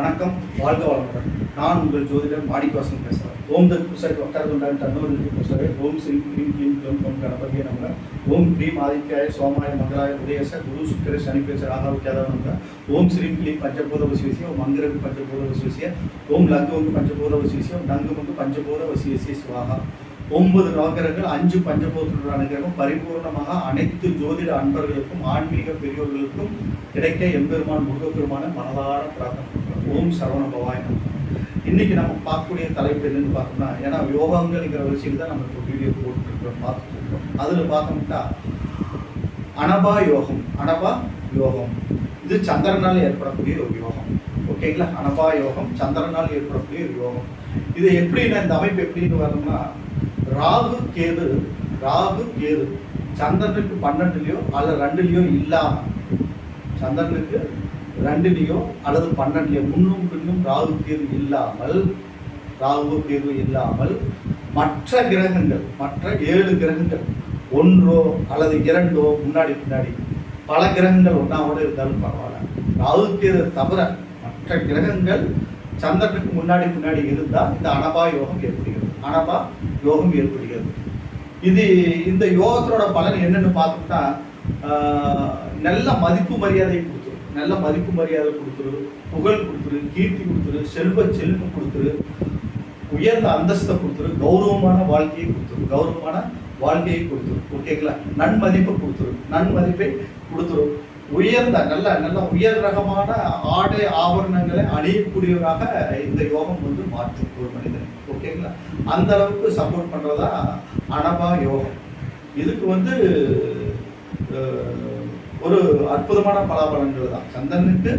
வணக்கம் வாழ்க வளமுடன். நான் உங்கள் ஜோதிடர் மாணிக்கவாசன் பேசுகிறேன் ஓம் தத் புசட் வக்கரதுண்டான் தன்னோருக்கு புசரே ஓம் ஸ்ரீ கிரீம் க்ளீம் க்ளம் கம் கணபதியை நம்ம ஓம் கிரீம் ஆதித்யாய சோமாய மங்களாய உதயச குரு சுக்கர சனி பேச ராகாவிக்காத நம்ம ஓம் ஸ்ரீம் கிளீம் பஞ்சபூத வசிவசிய ஓம் மங்கரகு பஞ்சபூத வசிவசிய ஓம் லங்குவங்கு பஞ்சபூத வசிவசிய ஓம் நங்குமங்கு பஞ்சபூத வசிவசிய சுவாகா. ஒன்பது நவகிரகங்கள் அஞ்சு பஞ்சபூதங்களோட அனுகிரகம். பரிபூர்ணமாக அனைத்து ஜோதிட அன்பர்களுக்கும் ஆன்மீக பெரியோர்களுக்கும் கிடைக்க எம்பெருமான் முருகப்பெருமான மனதார பிரார்த்தனை. ஓம் சரவணபவாய் பவாய் இன்னைக்கு நம்ம பார்க்கக்கூடிய தலைப்பு என்னென்னு பார்த்தோம்னா ஏன்னா யோகாங்கிற விஷயம் தான் நம்ம இப்போ வீடியோ போட்டுருக்கிறோம் பார்த்துட்டு இருக்கோம். அதில் பார்த்தோம்னா அனபா யோகம் அனபா யோகம். இது சந்திரனால் ஏற்படக்கூடிய ஒரு யோகம். ஓகேங்களா அனபா யோகம் சந்திரனால் ஏற்படக்கூடிய ஒரு யோகம். இது எப்படின்னா இந்த அமைப்பு எப்படின்னு வரணும்னா ராகு கேது ராகு கேது. சந்திரனுக்கு பன்னெண்டுலேயோ அல்ல ரெண்டுலேயோ இல்லாமல் சந்திரனுக்கு ரெண்டுலேயும் அல்லது பன்னெண்டுலையும் முன்னும் பின்னும் ராகு தீர்வு இல்லாமல் ராகு தீர்வு இல்லாமல் மற்ற கிரகங்கள் மற்ற ஏழு கிரகங்கள் ஒன்றோ அல்லது இரண்டோ முன்னாடி பின்னாடி பல கிரகங்கள் ஒன்றாவோட இருந்தாலும் பரவாயில்ல. ராகு கேது தவிர மற்ற கிரகங்கள் சந்திரனுக்கு முன்னாடி பின்னாடி இருந்தால் இந்த அனபா யோகம் ஏற்படுகிறது. அனபா யோகம் ஏற்படுகிறது. இது இந்த யோகத்தோட பலன் என்னன்னு பார்த்தோம்னா ஆஹ், நல்ல மதிப்பு மரியாதையை கொடுத்து நல்ல மதிப்பு மரியாதை கொடுத்துரு புகழ் கொடுத்துரு கீர்த்தி கொடுத்துரு செல்வ செல்வம் கொடுத்துரு உயர்ந்த அந்தஸ்தை கொடுத்துரு கௌரவமான வாழ்க்கையை கொடுத்துரு கௌரவமான வாழ்க்கையை கொடுத்துரு. ஓகேங்களா நன்மதிப்பை கொடுத்துரு. நன்மதிப்பை கொடுத்துரு. உயர்ந்த நல்ல நல்ல உயர் ரகமான ஆடை ஆபரணங்களை அணியக்கூடியவராக இந்த யோகம் வந்து மாற்றும் ஒரு மனிதன். ஓகேங்களா அந்த அளவுக்கு சப்போர்ட் பண்றதா அனபா யோகம். இதுக்கு வந்து ஒரு அற்புதமான பலாபலன்கள் தான். சந்திரனுக்கு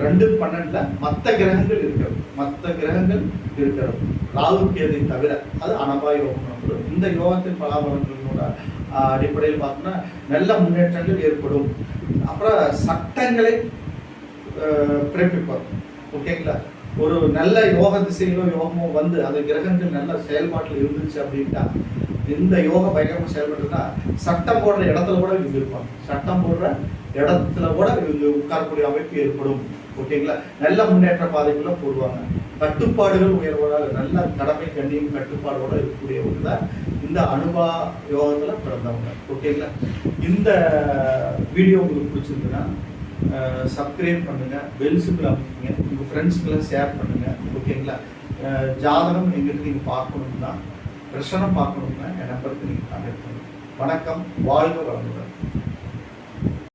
ரெண்டு பன்னெண்டுல மற்ற கிரகங்கள் இருக்கிறது. மற்ற கிரகங்கள் இருக்கிறது. ராகு கேதை தவிர அது அனபா யோகம் இந்த யோகத்தின் பலாபலன்களோட அடிப்படையில் பார்த்தோம்னா நல்ல முன்னேற்றங்கள் ஏற்படும். அப்புறம் சட்டங்களை ஆஹ், பிறப்பிப்பார் ஓகேங்களா? ஒரு நல்ல யோக திசையிலோ யோகமோ வந்து அந்த கிரகங்கள் நல்ல செயல்பாட்டில் இருந்துச்சு அப்படின்ட்டா இந்த யோக பயங்கரமாக செயல்பட்டுன்னா சட்டம் போடுற இடத்துல கூட இவங்க இருப்பாங்க. சட்டம் போடுற இடத்துல கூட இவங்க உட்காரக்கூடிய அமைப்பு ஏற்படும். ஓகேங்களா? நல்ல முன்னேற்ற பாதைக்குள்ள போடுவாங்க. கட்டுப்பாடுகள் உயர்வதால் நல்ல கடமை கண்ணியும் கட்டுப்பாடோட இருக்கக்கூடியவங்க தான் இந்த அனுபா யோகத்தில் பிறந்தவங்க. ஓகேங்களா? இந்த வீடியோ உங்களுக்கு பிடிச்சிருந்ததுன்னா சப்ஸ்கிரைப் பண்ணுங்கள் பெல் சிம்பிள் அமைக்குங்க ஃப்ரெண்ட்ஸுக்கெல்லாம் ஷேர் பண்ணுங்கள் ஓகேங்களா? ஜாதகம் எங்கிட்ட நீங்கள் பார்க்கணும்னா பிரசனம் பார்க்கணும்னா என் நம்பருக்கு நீங்கள் கான்டாக்ட் வணக்கம் வாழ்க வளமுடன்.